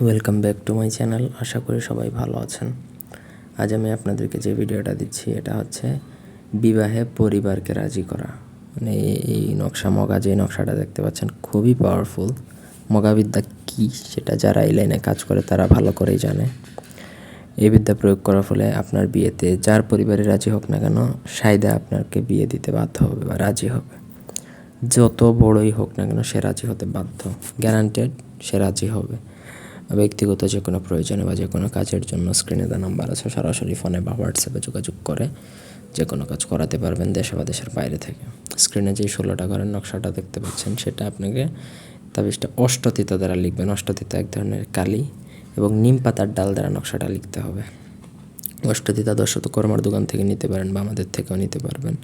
Welcome back to my channel আশা করি সবাই ভালো আছেন। আজ আমি আপনাদেরকে যে ভিডিওটা দিচ্ছি, এটা হচ্ছে বিবাহে পরিবারকে রাজি করা। মানে এই- নকশা, মগা যে নকশাটা দেখতে পাচ্ছেন, খুবই পাওয়ারফুল মগাবিদ্যা কী সেটা যারা এই লাইনে কাজ করে, তারা ভালো করেই জানে। এই বিদ্যা প্রয়োগ করার ফলে আপনার বিয়েতে যার পরিবারে রাজি হোক না কেন সাইদা আপনাকে বিয়ে দিতে বাধ্য হবে বা রাজি হবে। যত বড়ই হোক না কেন, সে রাজি হতে বাধ্য। গ্যারান্টেড সে রাজি হবে। ব্যক্তিগত যে কোনো প্রয়োজনে বা যে কোনো কাজের জন্য স্ক্রিনে দেওয়া নাম্বার আছে, সরাসরি ফোনে বা হোয়াটসঅ্যাপে যোগাযোগ করে যে কোনো কাজ করাতে পারবেন দেশে বা দেশের বাইরে থেকে। স্ক্রিনে যে ষোলোটা ঘরের নকশাটা দেখতে পাচ্ছেন, সেটা আপনাকে তাবিজটা অষ্টতিতা দ্বারা লিখবেন। অষ্টতিতা এক ধরনের কালি এবং নিম পাতার ডাল দ্বারা নকশাটা লিখতে হবে। অষ্টদিতা দশত কর্মার দোকান থেকে নিতে পারেন বা আমাদের থেকেও নিতে পারবেন।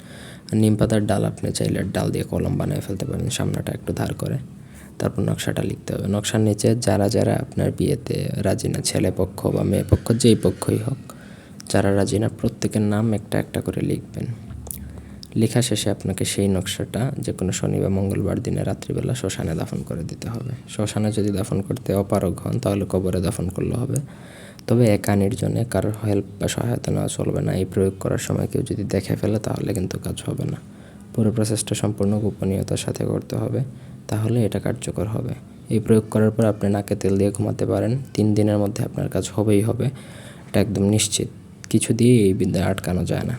আর নিম পাতার ডাল আপনি চাইলে ডাল দিয়ে কলম বানিয়ে ফেলতে পারেন, সামনাটা একটু ধার করে। তারপর নকশাটা লিখতে হবে। নকশার নিচে যারা যারা আপনার বিয়েতে রাজি না, ছেলে পক্ষ বা মেয়ে পক্ষ, যেই পক্ষই হোক, যারা রাজি না, প্রত্যেকের নাম একটা একটা করে লিখবেন। লেখা শেষে আপনাকে সেই নকশাটা যে কোনো শনি বা মঙ্গলবার দিনে রাত্রিবেলা শ্মশানে দাফন করে দিতে হবে। শ্মশানে যদি দাফন করতে অপারগ হন, তাহলে কবরে দাফন করলে হবে। তবে একা নির্জনে কারোর হেল্প বা সহায়তা নেওয়া চলবে না। এই প্রয়োগ করার সময় কেউ যদি দেখে ফেলে, তাহলে কিন্তু কাজ হবে না। পুরো প্রসেসটা সম্পূর্ণ গোপনীয়তার সাথে করতে হবে, তাহলে এটা কার্যকর হবে। এই প্রয়োগ করার পর আপনি নাকে তেল দিয়ে ঘুমাতে পারেন। তিন দিনের মধ্যে আপনার কাজ হবেই হবে। এটা একদম নিশ্চিত। কিছু দিয়ে এই বিদ্যা আটকানো যায় না।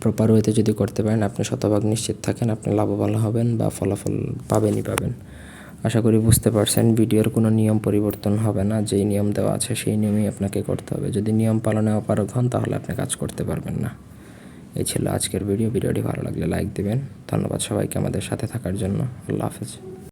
প্রপার ওয়েতে যদি করতে পারেন, আপনি শতভাগ নিশ্চিত থাকেন, আপনি লাভবান হবেন বা ফলাফল পাবেনই পাবেন। আশা করি বুঝতে পারছেন, ভিডিওর কোনো নিয়ম পরিবর্তন হবে না। যেই নিয়ম দেওয়া আছে, সেই নিয়মেই আপনাকে করতে হবে। যদি নিয়ম পালনে অপারগ হন, তাহলে আপনি কাজ করতে পারবেন না। এই ছিল আজকের ভিডিও। ভিডিওটি ভালো লাগলে লাইক দেবেন। ধন্যবাদ সবাইকে আমাদের সাথে থাকার জন্য। আল্লাহ হাফেজ।